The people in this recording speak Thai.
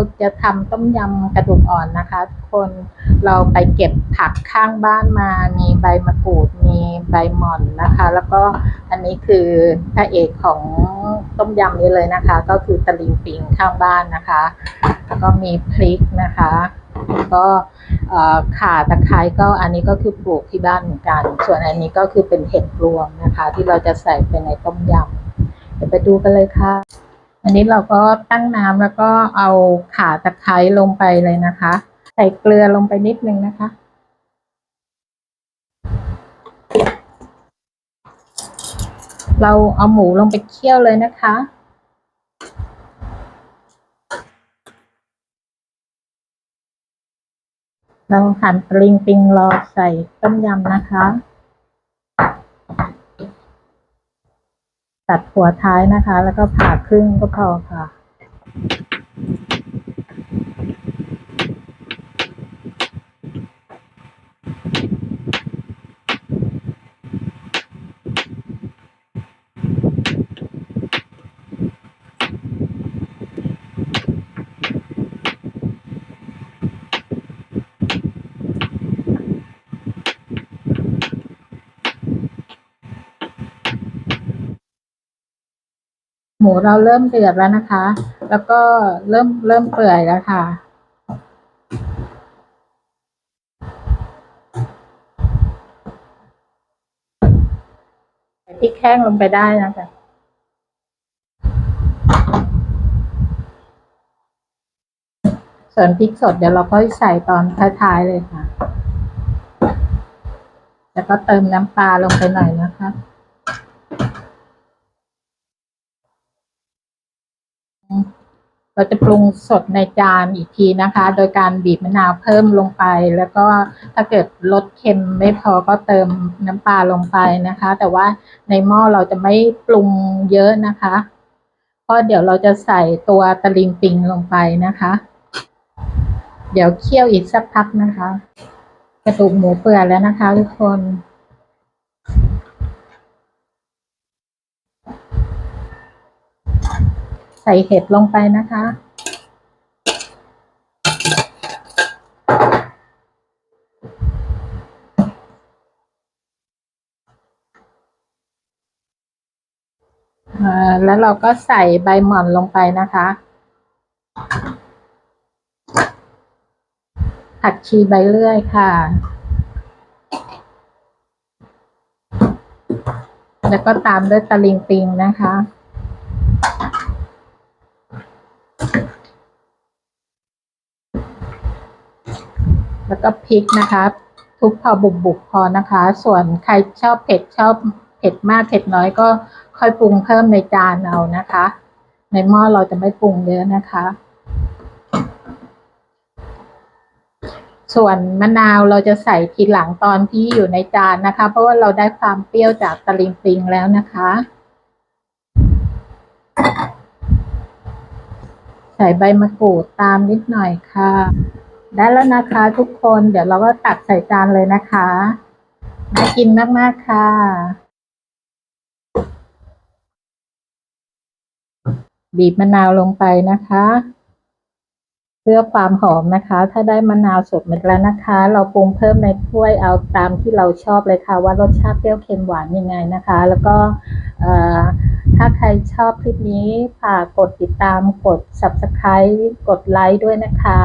ราจะทำต้มยำกระดูกอ่อนนะคะ คนเราไปเก็บผักข้างบ้านมา มีใบมะกรูด มีใบหม่อนนะคะ แล้วก็อันนี้คือพระเอกของต้มยำนี้เลยนะคะ ก็คือตะลิงปิงข้างบ้านนะคะแล้วก็มีพริกนะคะแล้วก็ข่าตะไคร้ก็อันนี้ก็คือปลูกที่บ้านเหมือนกัน ส่วนอันนี้ก็คือเป็นเห็ดรวมนะคะ ที่เราจะใส่ไปในต้มยำเดี๋ยวไปดูกันเลยค่ะ อันนี้เราก็ตั้งน้ำแล้วก็เอาขาตะไคร้ลงไปเลยนะคะ ใส่เกลือลงไปนิดนึงนะคะ เราเอาหมูลงไปเคี่ยวเลยนะคะเราหั่นปลิงปิงรอใส่ต้มยำนะคะ ตัดหัวท้ายนะคะ แล้วก็ผ่าครึ่งก็พอค่ะ หมูเราเริ่มเดือดแล้วนะคะ แล้วก็เริ่มเริ่มเปื่อยแล้วค่ะ พริกแห้งลงไปได้นะคะส่วนพริกสดเดี๋ยวเราก็ใส่ตอนท้ายๆเลยค่ะ แล้วก็เติมน้ำปลาลงไปหน่อยนะคะ เราจะปรุงสดในจานอีกทีนะคะ โดยการบีบมะนาวเพิ่มลงไป แล้วก็ถ้าเกิดรสเค็มไม่พอก็เติมน้ำปลาลงไปนะคะ แต่ว่าในหม้อเราจะไม่ปรุงเยอะนะคะเพราะเดี๋ยวเราจะใส่ตัวตะลิงปิงลงไปนะคะ เดี๋ยวเคี่ยวอีกสักพักนะคะ กระดูกหมูเปื่อยแล้วนะคะทุกคน ใส่เห็ดลงไปนะคะ แล้วเราก็ใส่ใบหม่อนลงไปนะคะ ผักชีใบเลื่อยค่ะ แล้วก็ตามด้วยตะลิงปิงนะคะ แล้วก็พริกนะคะทุบพอบุบบุบพอนะคะ ส่วนใครชอบเผ็ดชอบเผ็ดมากเผ็ดน้อยก็ค่อยปรุงเพิ่มในจานเอานะคะ ในหม้อเราจะไม่ปรุงเยอะนะคะ ส่วนมะนาวเราจะใส่ทีหลังตอนที่อยู่ในจานนะคะ เพราะว่าเราได้ความเปรี้ยวจากตะลิงปิงแล้วนะคะ ใส่ใบมะกรูดตามนิดหน่อยค่ะ ได้แล้วนะคะทุกคนเดี๋ยวเราก็ตักใส่จานเลยนะคะน่ากินมากๆค่ะบีบมะนาวลงไปนะคะ เพื่อความหอมนะคะ ถ้าได้มะนาวสดมดแล้วนะคะ เราปรุงเพิ่มในถ้วยเอาตามที่เราชอบเลยค่ะ ว่ารสชาติเปรี้ยวเค็มหวานยังไงนะคะ แล้วก็ถ้าใครชอบคลิปนี้ฝากกดติดตามกด subscribe กดไลค์ด้วยนะคะ